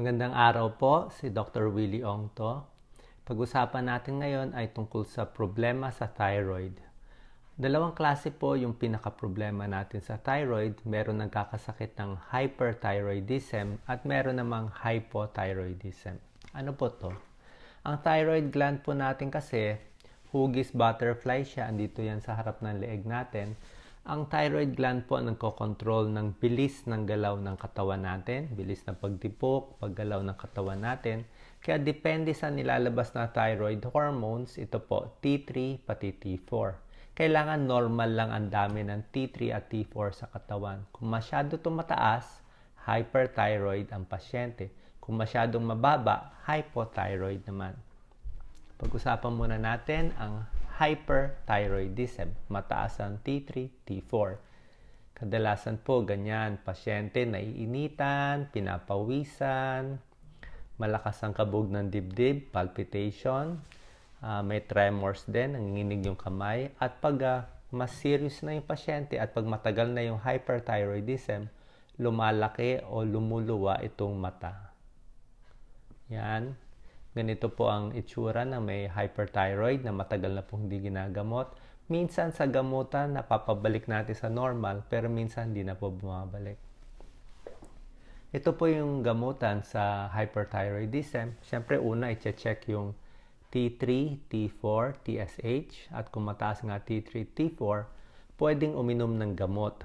Magandang araw po, si Dr. Willie Ong to. Pag-usapan natin ngayon ay tungkol sa problema sa thyroid. Dalawang klase po yung pinaka-problema natin sa thyroid. Meron nagkakasakit ng hyperthyroidism at meron namang hypothyroidism. Ano po to? Ang thyroid gland po natin kasi, hugis butterfly siya, andito yan sa harap ng leeg natin ang thyroid gland po ang nagkocontrol ng bilis ng galaw ng katawan natin, bilis ng pagtipok, paggalaw ng katawan natin. Kaya depende sa nilalabas na thyroid hormones, ito po T3 pati T4. Kailangan normal lang ang dami ng T3 at T4 sa katawan. Kung masyado tumataas, hyperthyroid ang pasyente. Kung masyadong mababa, hypothyroid naman. Pag-usapan muna natin ang hyperthyroidism, mataas ang T3, T4. Kadalasan po ganyan, pasyente naiinitan, pinapawisan, malakas ang kabog ng dibdib, palpitation, uh, may tremors din, nanginginig yung kamay, at pag uh, mas serious na yung pasyente at pag matagal na yung hyperthyroidism, lumalaki o lumuluwa itong mata. Yan. Ganito po ang itsura na may hyperthyroid na matagal na pong hindi ginagamot. Minsan sa gamutan, napapabalik natin sa normal, pero minsan hindi na po bumabalik. Ito po yung gamutan sa hyperthyroidism. Siyempre, una, i-check yung T3, T4, TSH, at kung mataas nga T3, T4, pwedeng uminom ng gamot.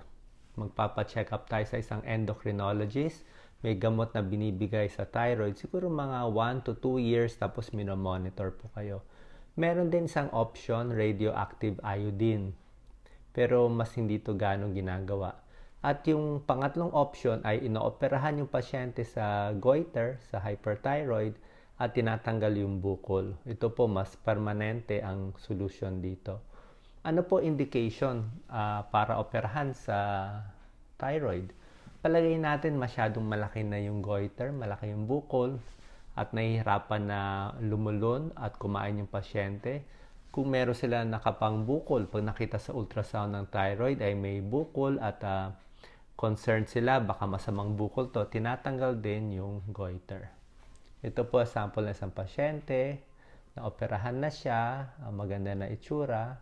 Magpapacheck up tayo sa isang endocrinologist may gamot na binibigay sa thyroid, siguro mga 1 to 2 years tapos minomonitor po kayo. Meron din isang option, radioactive iodine. Pero mas hindi to ganong ginagawa. At yung pangatlong option ay inooperahan yung pasyente sa goiter, sa hyperthyroid, at tinatanggal yung bukol. Ito po mas permanente ang solution dito. Ano po indication uh, para operahan sa thyroid? Palagay natin masyadong malaki na yung goiter, malaki yung bukol, at nahihirapan na lumulon at kumain yung pasyente. Kung meron sila nakapang bukol, pag nakita sa ultrasound ng thyroid ay may bukol at uh, concerned sila, baka masamang bukol to, tinatanggal din yung goiter. Ito po sample ng isang pasyente, na operahan na siya, uh, maganda na itsura,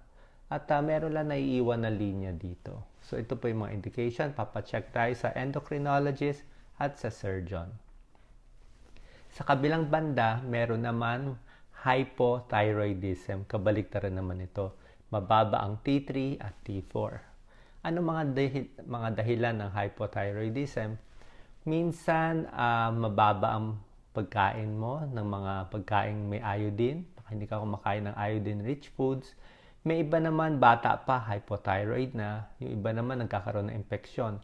at uh, meron lang naiiwan na linya dito. So ito po yung mga indication. Papacheck tayo sa endocrinologist at sa surgeon. Sa kabilang banda, meron naman hypothyroidism. Kabaliktaran naman ito. Mababa ang T3 at T4. Ano mga, dahi- mga dahilan ng hypothyroidism? Minsan, uh, mababa ang pagkain mo ng mga pagkain may iodine. Hindi ka kumakain ng iodine-rich foods may iba naman bata pa, hypothyroid na. Yung iba naman nagkakaroon ng infeksyon.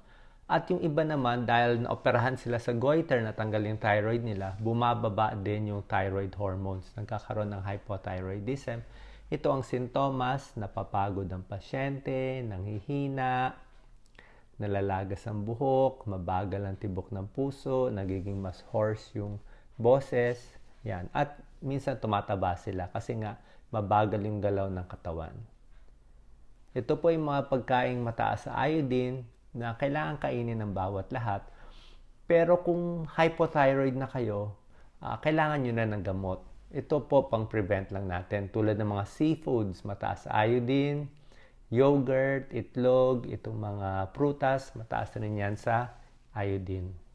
At yung iba naman, dahil naoperahan sila sa goiter na tanggal yung thyroid nila, bumababa din yung thyroid hormones. Nagkakaroon ng hypothyroidism. Ito ang sintomas, napapagod ang pasyente, nanghihina, nalalagas ang buhok, mabagal ang tibok ng puso, nagiging mas hoarse yung boses. Yan. At minsan tumataba sila kasi nga mabagal yung galaw ng katawan. Ito po yung mga pagkaing mataas sa iodine na kailangan kainin ng bawat lahat. Pero kung hypothyroid na kayo, uh, kailangan nyo na ng gamot. Ito po pang prevent lang natin tulad ng mga seafoods, mataas sa iodine, yogurt, itlog, itong mga prutas, mataas na rin yan sa iodine.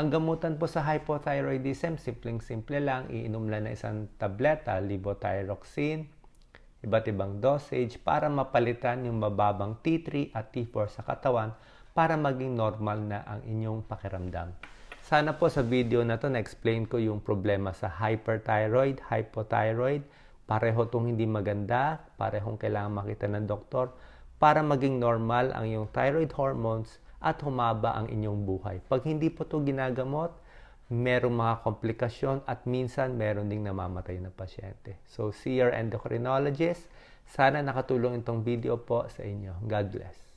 Ang gamutan po sa hypothyroidism, simpleng-simple lang, iinom lang na isang tableta, levothyroxine, iba't ibang dosage para mapalitan yung mababang T3 at T4 sa katawan para maging normal na ang inyong pakiramdam. Sana po sa video na to na-explain ko yung problema sa hyperthyroid, hypothyroid, pareho itong hindi maganda, parehong kailangan makita ng doktor para maging normal ang iyong thyroid hormones at humaba ang inyong buhay. Pag hindi po ito ginagamot, merong mga komplikasyon at minsan meron ding namamatay na pasyente. So, see your endocrinologist. Sana nakatulong itong video po sa inyo. God bless.